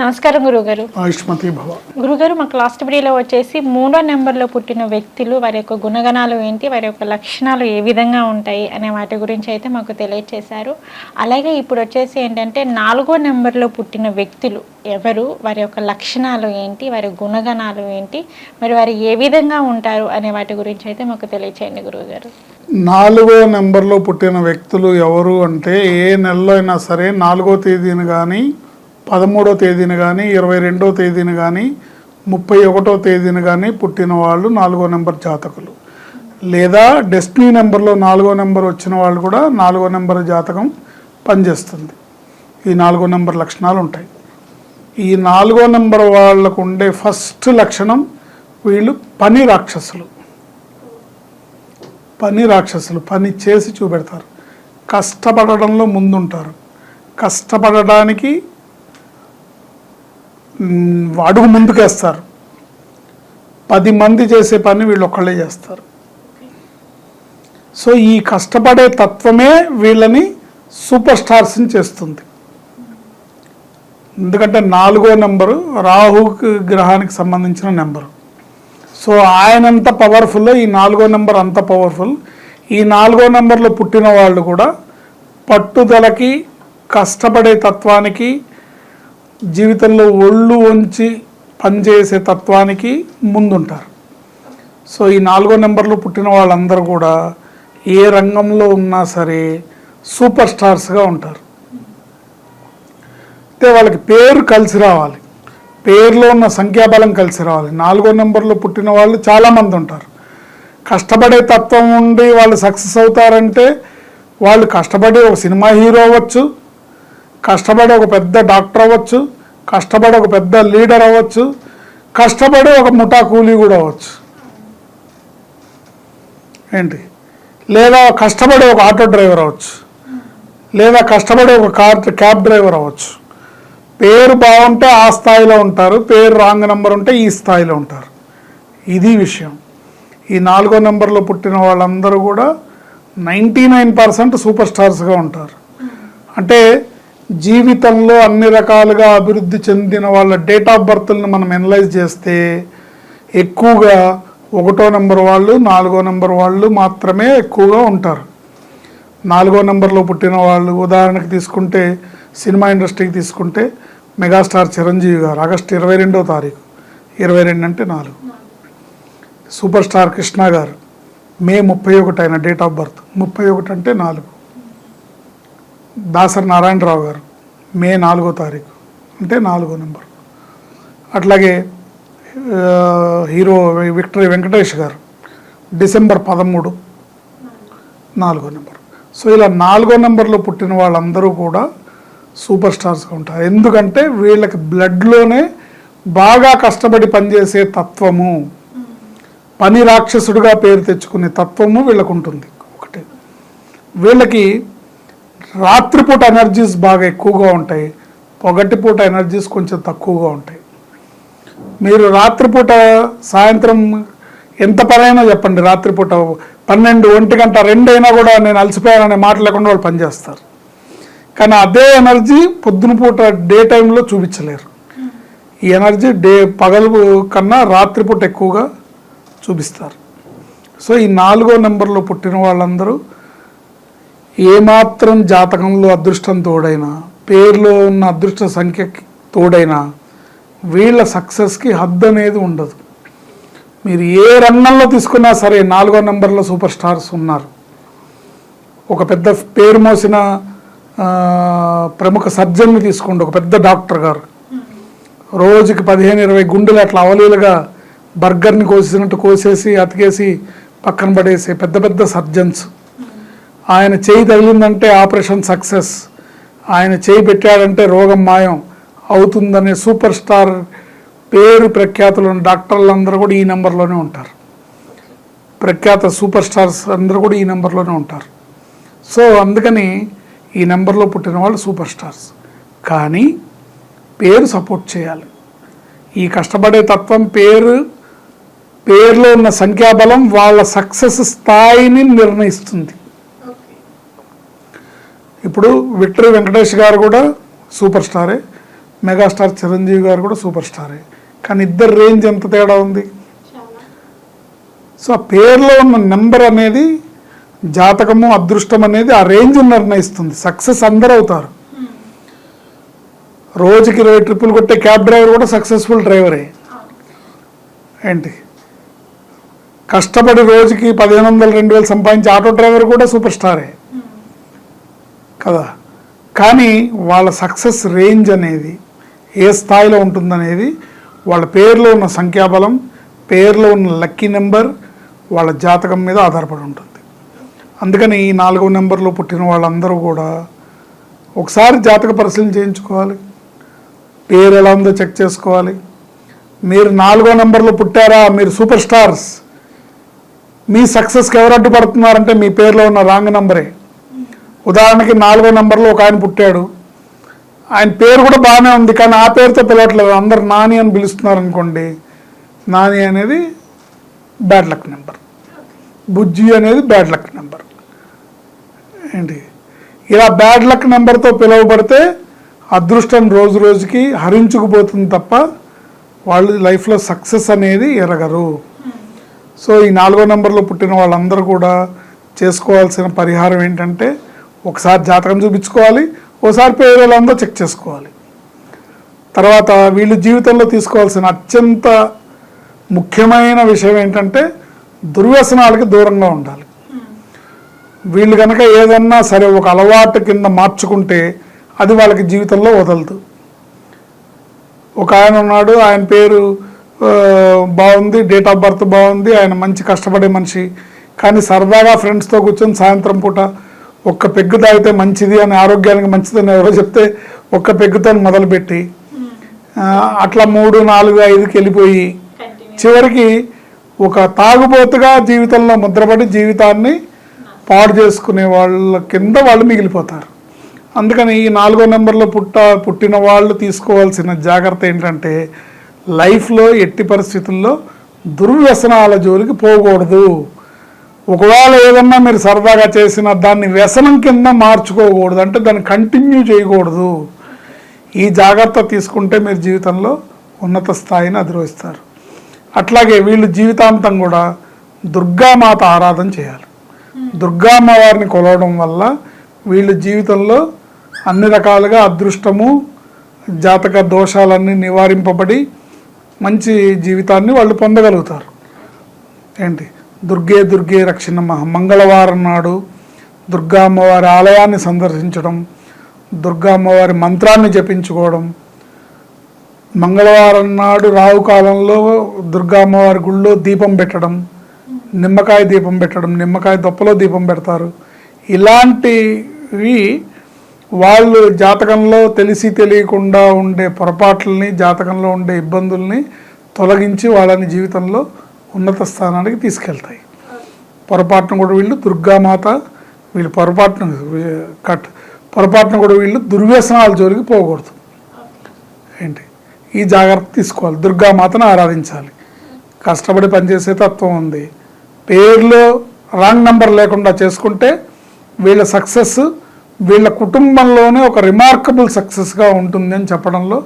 నమస్కారం గురుగారు ఆయుష్మతి భవ. గురుగారు మాకు లాస్ట్ వీడియోలో వచ్చేసి మూడో నెంబర్లో పుట్టిన వ్యక్తులు వారి యొక్క గుణగణాలు ఏంటి వారి యొక్క లక్షణాలు ఏ విధంగా ఉంటాయి అనే వాటి గురించి అయితే మాకు తెలియచేశారు. అలాగే ఇప్పుడు వచ్చేసి ఏంటంటే నాలుగో నెంబర్లో పుట్టిన వ్యక్తులు ఎవరు వారి యొక్క లక్షణాలు ఏంటి వారి గుణగణాలు ఏంటి మరి వారు ఏ విధంగా ఉంటారు అనే వాటి గురించి అయితే మాకు తెలియచేయండి గురువుగారు. నాలుగో నెంబర్లో పుట్టిన వ్యక్తులు ఎవరు అంటే ఏ నెలలో అయినా సరే నాలుగో తేదీన కానీ పదమూడో తేదీన కానీ ఇరవై రెండో తేదీన కానీ ముప్పై ఒకటో తేదీన కానీ పుట్టిన వాళ్ళు నాలుగో నెంబర్ జాతకులు. లేదా డెస్టినీ నెంబర్లో నాలుగో నెంబర్ వచ్చిన వాళ్ళు కూడా నాలుగో నెంబర్ జాతకం పనిచేస్తుంది. ఈ నాలుగో నెంబర్ లక్షణాలు ఉంటాయి. ఈ నాలుగో నెంబర్ వాళ్ళకు ఉండే ఫస్ట్ లక్షణం వీళ్ళు పని రాక్షసులు. పని రాక్షసులు పని చేసి చూపెడతారు. కష్టపడడంలో ముందుంటారు. కష్టపడడానికి అడుగు ముందుకేస్తారు. పది మంది చేసే పని వీళ్ళు ఒక్కళ్ళే చేస్తారు. సో ఈ కష్టపడే తత్వమే వీళ్ళని సూపర్ స్టార్స్ని చేస్తుంది. ఎందుకంటే నాలుగో నెంబరు రాహు గ్రహానికి సంబంధించిన నెంబరు. సో ఆయన అంత పవర్ఫుల్ ఈ నాలుగో నెంబర్ అంత పవర్ఫుల్ ఈ నాలుగో నెంబర్లో పుట్టిన వాళ్ళు కూడా పట్టుదలకి కష్టపడే తత్వానికి జీవితంలో ఒళ్ళు వంచి పనిచేసే తత్వానికి ముందుంటారు. సో ఈ నాలుగో నెంబర్లో పుట్టిన వాళ్ళందరూ కూడా ఏ రంగంలో ఉన్నా సరే సూపర్ స్టార్స్గా ఉంటారు. అయితే వాళ్ళకి పేరు కలిసి రావాలి. పేరులో ఉన్న సంఖ్యాబలం కలిసి రావాలి. నాలుగో నెంబర్లో పుట్టిన వాళ్ళు చాలామంది ఉంటారు. కష్టపడే తత్వం ఉండి వాళ్ళు సక్సెస్ అవుతారంటే వాళ్ళు కష్టపడి ఒక సినిమా హీరో అవ్వచ్చు కష్టపడి ఒక పెద్ద డాక్టర్ అవ్వచ్చు కష్టపడి ఒక పెద్ద లీడర్ అవ్వచ్చు కష్టపడి ఒక ముఠా కూలీ కూడా అవ్వచ్చు. ఏంటి? లేదా కష్టపడి ఒక ఆటో డ్రైవర్ అవ్వచ్చు లేదా కష్టపడి ఒక కార్ క్యాబ్ డ్రైవర్ అవ్వచ్చు. పేరు బాగుంటే ఆ స్థాయిలో ఉంటారు పేరు రాంగ్ నెంబర్ ఉంటే ఈ స్థాయిలో ఉంటారు. ఇది విషయం. ఈ నాలుగో నెంబర్లో పుట్టిన వాళ్ళందరూ కూడా నైంటీ నైన్ పర్సెంట్ సూపర్ స్టార్స్గా ఉంటారు. అంటే జీవితంలో అన్ని రకాలుగా అభివృద్ధి చెందిన వాళ్ళ డేట్ ఆఫ్ బర్త్లను మనం ఎనలైజ్ చేస్తే ఎక్కువగా ఒకటో నెంబర్ వాళ్ళు నాలుగో నెంబర్ వాళ్ళు మాత్రమే ఎక్కువగా ఉంటారు. నాలుగో నెంబర్లో పుట్టిన వాళ్ళు ఉదాహరణకు తీసుకుంటే సినిమా ఇండస్ట్రీకి తీసుకుంటే మెగాస్టార్ చిరంజీవి గారు ఆగస్టు ఇరవై రెండో తారీఖు. ఇరవై రెండు అంటే నాలుగు. సూపర్ స్టార్ కృష్ణ గారు మే ముప్పై ఒకటి ఆయన డేట్ ఆఫ్ బర్త్. ముప్పై ఒకటి అంటే నాలుగు. దాసరి నారాయణరావు గారు మే నాలుగో తారీఖు అంటే నాలుగో నెంబర్. అట్లాగే హీరో విక్టరీ వెంకటేష్ గారు డిసెంబర్ పదమూడు నాలుగో నెంబర్. సో ఇలా నాలుగో నెంబర్లో పుట్టిన వాళ్ళందరూ కూడా సూపర్ స్టార్స్గా ఉంటారు. ఎందుకంటే వీళ్ళకి బ్లడ్లోనే బాగా కష్టపడి పనిచేసే తత్వము. పని రాక్షసుడిగా పేరు తెచ్చుకునే తత్వము వీళ్ళకు ఉంటుంది ఒకటి. వీళ్ళకి రాత్రిపూట ఎనర్జీస్ బాగా ఎక్కువగా ఉంటాయి పొగటిపూట ఎనర్జీస్ కొంచెం తక్కువగా ఉంటాయి. మీరు రాత్రిపూట సాయంత్రం ఎంత పనైనా చెప్పండి రాత్రిపూట పన్నెండు ఒంటి గంట రెండైనా కూడా నేను అలసిపోయాననే మాట లేకుండా వాళ్ళు పనిచేస్తారు. కానీ అదే ఎనర్జీ పొద్దున పూట డే టైంలో చూపించలేరు. ఈ ఎనర్జీ డే పగలు కన్నా రాత్రిపూట ఎక్కువగా చూపిస్తారు. సో ఈ నాలుగో నెంబర్లో పుట్టిన వాళ్ళందరూ ఏమాత్రం జాతకంలో అదృష్టం తోడైనా పేరులో ఉన్న అదృష్ట సంఖ్య తోడైనా వీళ్ళ సక్సెస్కి హద్దు అనేది ఉండదు. మీరు ఏ రంగంలో తీసుకున్నా సరే నాలుగో నెంబర్లో సూపర్ స్టార్స్ ఉన్నారు. ఒక పెద్ద పేరు మోసిన ప్రముఖ సర్జన్ని తీసుకోండి. ఒక పెద్ద డాక్టర్ గారు. రోజుకి పదిహేను ఇరవై గుండెలు అట్లా అవలీలుగా బర్గర్ని కోసినట్టు కోసేసి అతికేసి పక్కన పడేసే పెద్ద పెద్ద సర్జన్స్. ఆయన చేయి తగిలిందంటే ఆపరేషన్ సక్సెస్. ఆయన చేయి పెట్టాడంటే రోగం మాయం అవుతుందనే సూపర్ స్టార్ పేరు ప్రఖ్యాతులు ఉన్న డాక్టర్లు అందరూ కూడా ఈ నెంబర్లోనే ఉంటారు. ప్రఖ్యాత సూపర్ స్టార్స్ అందరూ కూడా ఈ నెంబర్లోనే ఉంటారు. సో అందుకని ఈ నెంబర్లో పుట్టిన వాళ్ళు సూపర్ స్టార్స్. కానీ పేరు సపోర్ట్ చేయాలి. ఈ కష్టపడే తత్వం పేరు పేరులో ఉన్న సంఖ్యాబలం వాళ్ళ సక్సెస్ స్థాయిని నిర్ణయిస్తుంది. ఇప్పుడు విక్టరీ వెంకటేష్ గారు కూడా సూపర్ స్టారే మెగాస్టార్ చిరంజీవి గారు కూడా సూపర్ స్టారే. కానీ ఇద్దరు రేంజ్ ఎంత తేడా ఉంది? సో ఆ పేరులో ఉన్న నెంబర్ అనేది జాతకము అదృష్టం అనేది ఆ రేంజ్ నిర్ణయిస్తుంది. సక్సెస్ అందరూ అవుతారు. రోజుకి ఇరవై ట్రిప్పులు కొట్టే క్యాబ్ డ్రైవర్ కూడా సక్సెస్ఫుల్ డ్రైవరే. ఏంటి? కష్టపడి రోజుకి పదిహేను వందలు రెండు వేలు సంపాదించే ఆటో డ్రైవర్ కూడా సూపర్ స్టారే. కదా. కానీ వాళ్ళ సక్సెస్ రేంజ్ అనేది ఏ స్థాయిలో ఉంటుందనేది వాళ్ళ పేరులో ఉన్న సంఖ్యాబలం పేరులో ఉన్న లక్కీ నెంబర్ వాళ్ళ జాతకం మీద ఆధారపడి ఉంటుంది. అందుకని ఈ నాలుగో నెంబర్లో పుట్టిన వాళ్ళందరూ కూడా ఒకసారి జాతక పరిశీలన చేయించుకోవాలి. పేరు ఎలా ఉందో చెక్ చేసుకోవాలి. మీరు నాలుగో నెంబర్లో పుట్టారా? మీరు సూపర్ స్టార్స్. మీ సక్సెస్కి ఎవరు అడ్డుపడుతున్నారంటే మీ పేరులో ఉన్న రాంగ్ నెంబరే. ఉదాహరణకి నాలుగో నెంబర్లో ఒక ఆయన పుట్టాడు. ఆయన పేరు కూడా బాగానే ఉంది కానీ ఆ పేరుతో పిలవట్లేదు. అందరు నాని అని పిలుస్తున్నారు అనుకోండి నాని అనేది బ్యాడ్ లక్ నెంబర్ బుజ్జి అనేది బ్యాడ్ లక్ నెంబర్ ఏంటి? ఇలా బ్యాడ్ లక్ నెంబర్తో పిలువబడితే అదృష్టం రోజు రోజుకి హరించుకుపోతుంది తప్ప వాళ్ళు లైఫ్లో సక్సెస్ అనేది ఎరగరు. సో ఈ నాలుగో నెంబర్లో పుట్టిన వాళ్ళందరూ కూడా చేసుకోవాల్సిన పరిహారం ఏంటంటే ఒకసారి జాతకం చూపించుకోవాలి ఒకసారి పేరు ఎలా ఉందో చెక్ చేసుకోవాలి. తర్వాత వీళ్ళు జీవితంలో తీసుకోవాల్సిన అత్యంత ముఖ్యమైన విషయం ఏంటంటే దుర్వ్యసనాలకి దూరంగా ఉండాలి. వీళ్ళు కనుక ఏదన్నా సరే ఒక అలవాటు కింద మార్చుకుంటే అది వాళ్ళకి జీవితంలో వదలదు. ఒక ఆయన ఉన్నాడు ఆయన పేరు బాగుంది డేట్ ఆఫ్ బర్త్ బాగుంది ఆయన మంచి కష్టపడే మనిషి. కానీ సరదాగా ఫ్రెండ్స్తో కూర్చొని సాయంత్రం పూట ఒక్క పెగ్గు తాగితే మంచిది అని ఆరోగ్యానికి మంచిదని ఎవరో చెప్తే ఒక్క పెగ్గుతో మొదలుపెట్టి అట్లా మూడు నాలుగు ఐదుకి వెళ్ళిపోయి చివరికి ఒక తాగుబోతుగా జీవితంలో ముద్రపడి జీవితాన్ని పాడు చేసుకునే వాళ్ళ కింద వాళ్ళు మిగిలిపోతారు. అందుకని ఈ నాలుగో నెంబర్లో పుట్ట పుట్టిన వాళ్ళు తీసుకోవాల్సిన జాగ్రత్త ఏంటంటే లైఫ్లో ఎట్టి పరిస్థితుల్లో దుర్వ్యసనాల జోలికి పోకూడదు. ఒకవేళ ఏదన్నా మీరు సరదాగా చేసిన దాన్ని వ్యసనం కింద మార్చుకోకూడదు అంటే దాన్ని కంటిన్యూ చేయకూడదు. ఈ జాగ్రత్త తీసుకుంటే మీరు జీవితంలో ఉన్నత స్థాయిని అధిరోహిస్తారు. అట్లాగే వీళ్ళు జీవితాంతం కూడా దుర్గామాత ఆరాధన చేయాలి. దుర్గామ్మ వారిని కొలవడం వల్ల వీళ్ళు జీవితంలో అన్ని రకాలుగా అదృష్టము జాతక దోషాలన్నీ నివారింపబడి మంచి జీవితాన్ని వాళ్ళు పొందగలుగుతారు. ఏంటి? దుర్గే దుర్గే రక్షణ మంగళవారం నాడు దుర్గా అమ్మవారి ఆలయాన్ని సందర్శించడం దుర్గా అమ్మవారి మంత్రాన్ని జపించుకోవడం మంగళవారం నాడు రావు కాలంలో దుర్గా అమ్మవారి గుళ్ళో దీపం పెట్టడం నిమ్మకాయ దీపం పెట్టడం నిమ్మకాయ దొప్పలో దీపం పెడతారు. ఇలాంటివి వాళ్ళు జాతకంలో తెలిసి తెలియకుండా ఉండే పొరపాట్లని జాతకంలో ఉండే ఇబ్బందుల్ని తొలగించి వాళ్ళని జీవితంలో ఉన్నత స్థానానికి తీసుకెళ్తాయి. పొరపాటును కూడా వీళ్ళు దుర్గామాత వీళ్ళు పొరపాటును కట్ పొరపాటును కూడా వీళ్ళు దుర్వ్యసనాల జోలికి పోకూడదు. ఏంటి? ఈ జాగ్రత్త తీసుకోవాలి. దుర్గామాతను ఆరాధించాలి. కష్టపడి పనిచేసే తత్వం ఉంది. పేర్లో రాంగ్ నెంబర్ లేకుండా చేసుకుంటే వీళ్ళ సక్సెస్ వీళ్ళ కుటుంబంలోనే ఒక రిమార్కబుల్ సక్సెస్గా ఉంటుంది అని చెప్పడంలో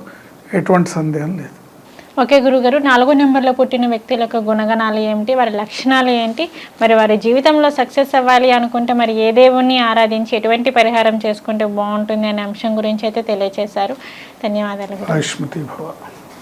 ఎటువంటి సందేహం లేదు. ఓకే గురుగారు నాలుగో నెంబర్లో పుట్టిన వ్యక్తుల యొక్క గుణగణాలు ఏమిటి? వారి లక్షణాలు ఏంటి? మరి వారి జీవితంలో సక్సెస్ అవ్వాలి అనుకుంటే మరి ఏ దేవుణ్ణి ఆరాధించి ఎటువంటి పరిహారం చేసుకుంటే బాగుంటుంది అనే అంశం గురించి అయితే తెలియజేశారు ధన్యవాదాలు